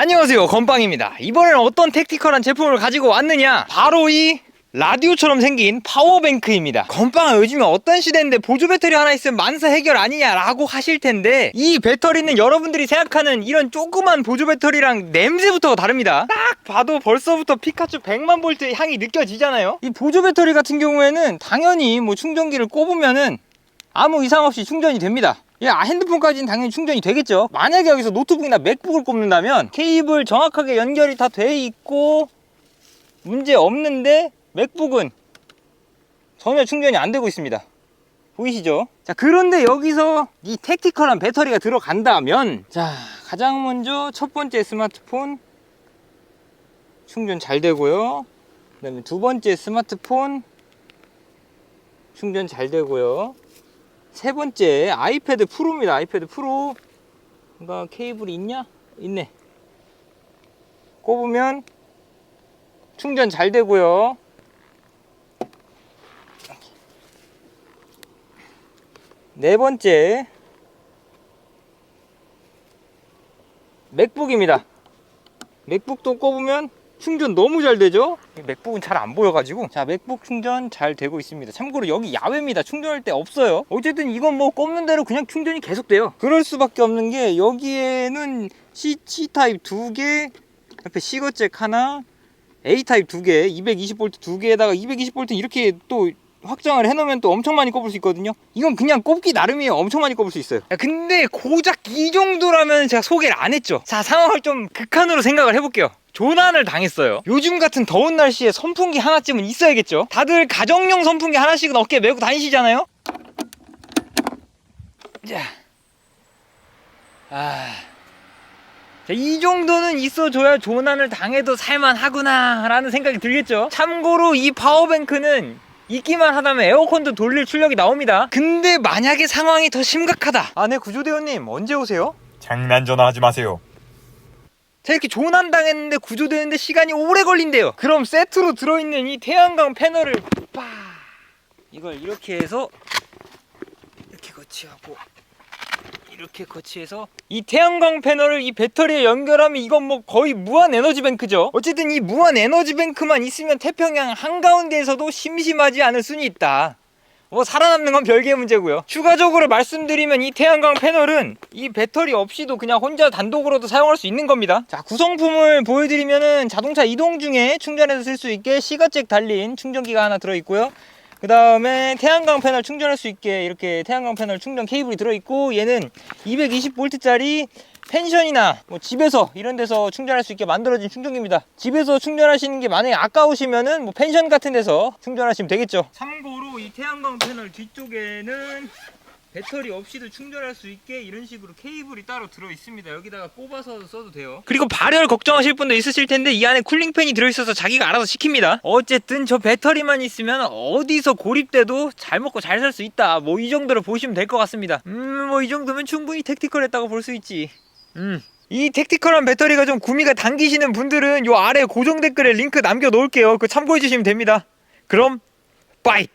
안녕하세요 건빵입니다. 이번에는 어떤 택티컬한 제품을 가지고 왔느냐? 바로 이 라디오처럼 생긴 파워뱅크입니다. 건빵아 요즘에 어떤 시대인데 보조 배터리 하나 있으면 만사 해결 아니냐라고 하실 텐데 이 배터리는 여러분들이 생각하는 이런 조그만 보조 배터리랑 냄새부터가 다릅니다. 딱 봐도 벌써부터 피카츄 100만 볼트의 향이 느껴지잖아요. 이 보조 배터리 같은 경우에는 당연히 뭐 충전기를 꼽으면은 아무 이상 없이 충전이 됩니다. 예, 아, 핸드폰까지는 당연히 충전이 되겠죠. 만약에 여기서 노트북이나 맥북을 꼽는다면 케이블 정확하게 연결이 다 돼 있고 문제 없는데 맥북은 전혀 충전이 안 되고 있습니다. 보이시죠? 자, 그런데 여기서 이 택티컬한 배터리가 들어간다면 자, 가장 먼저 첫 번째 스마트폰 충전 잘 되고요. 그 다음에 두 번째 스마트폰 충전 잘 되고요. 세 번째 아이패드 프로입니다. 아이패드 프로. 뭔가 케이블이 있냐? 있네. 꼽으면 충전 잘 되고요. 네 번째 맥북입니다. 맥북도 꼽으면 충전 너무 잘 되죠? 이 맥북은 잘 안 보여가지고. 자 맥북 충전 잘 되고 있습니다. 참고로 여기 야외입니다. 충전할 때 없어요. 어쨌든 이건 뭐 꼽는 대로 그냥 충전이 계속 돼요. 그럴 수밖에 없는 게 여기에는 C, C 타입 두개 옆에 C거 잭 하나 A 타입 두개 220V 두 개에다가 220V 이렇게 또 확장을 해놓으면 또 엄청 많이 꼽을 수 있거든요. 이건 그냥 꼽기 나름이에요. 엄청 많이 꼽을 수 있어요. 야, 근데 고작 이 정도라면 제가 소개를 안 했죠. 자 상황을 좀 극한으로 생각을 해볼게요 조난을 당했어요. 요즘 같은 더운 날씨에 선풍기 하나쯤은 있어야겠죠? 다들 가정용 선풍기 하나씩은 어깨에 메고 다니시잖아요? 자, 아... 자, 이 정도는 있어줘야 조난을 당해도 살만하구나 라는 생각이 들겠죠? 참고로 이 파워뱅크는 있기만 하다면 에어컨도 돌릴 출력이 나옵니다. 근데 만약에 상황이 더 심각하다. 아네 구조대원님 언제 오세요? 장난 전화 하지 마세요. 자 이렇게 조난 당했는데 구조되는데 시간이 오래 걸린대요. 그럼 세트로 들어있는 이 태양광 패널을 빠 이걸 이렇게 해서 이렇게 거치하고 이렇게 거치해서 이 태양광 패널을 이 배터리에 연결하면 이건 뭐 거의 무한 에너지 뱅크죠? 어쨌든 이 무한 에너지 뱅크만 있으면 태평양 한가운데에서도 심심하지 않을 수는 있다 뭐 살아남는 건 별개의 문제고요. 추가적으로 말씀드리면 이 태양광 패널은 이 배터리 없이도 그냥 혼자 단독으로도 사용할 수 있는 겁니다. 자 구성품을 보여드리면은 자동차 이동 중에 충전해서 쓸 수 있게 시가잭 달린 충전기가 하나 들어있고요. 그 다음에 태양광 패널 충전할 수 있게 이렇게 태양광 패널 충전 케이블이 들어있고 얘는 220V짜리 펜션이나 뭐 집에서 이런 데서 충전할 수 있게 만들어진 충전기입니다. 집에서 충전하시는 게 만약에 아까우시면은 뭐 펜션 같은 데서 충전하시면 되겠죠. 참고 로이 태양광 패널 뒤쪽에는 배터리 없이도 충전할 수 있게 이런 식으로 케이블이 따로 들어 있습니다. 여기다가 꼽아서 써도 돼요. 그리고 발열 걱정하실 분도 있으실 텐데 이 안에 쿨링팬이 들어 있어서 자기가 알아서 시킵니다. 어쨌든 저 배터리만 있으면 어디서 고립돼도 잘 먹고 잘 살 수 있다. 뭐 이 정도로 보시면 될 것 같습니다. 음, 뭐 이 정도면 충분히 택티컬했다고 볼 수 있지. 음. 이 택티컬한 배터리가 좀 구미가 당기시는 분들은 요 아래 고정 댓글에 링크 남겨 놓을게요. 그거 참고해 주시면 됩니다. 그럼 빠이.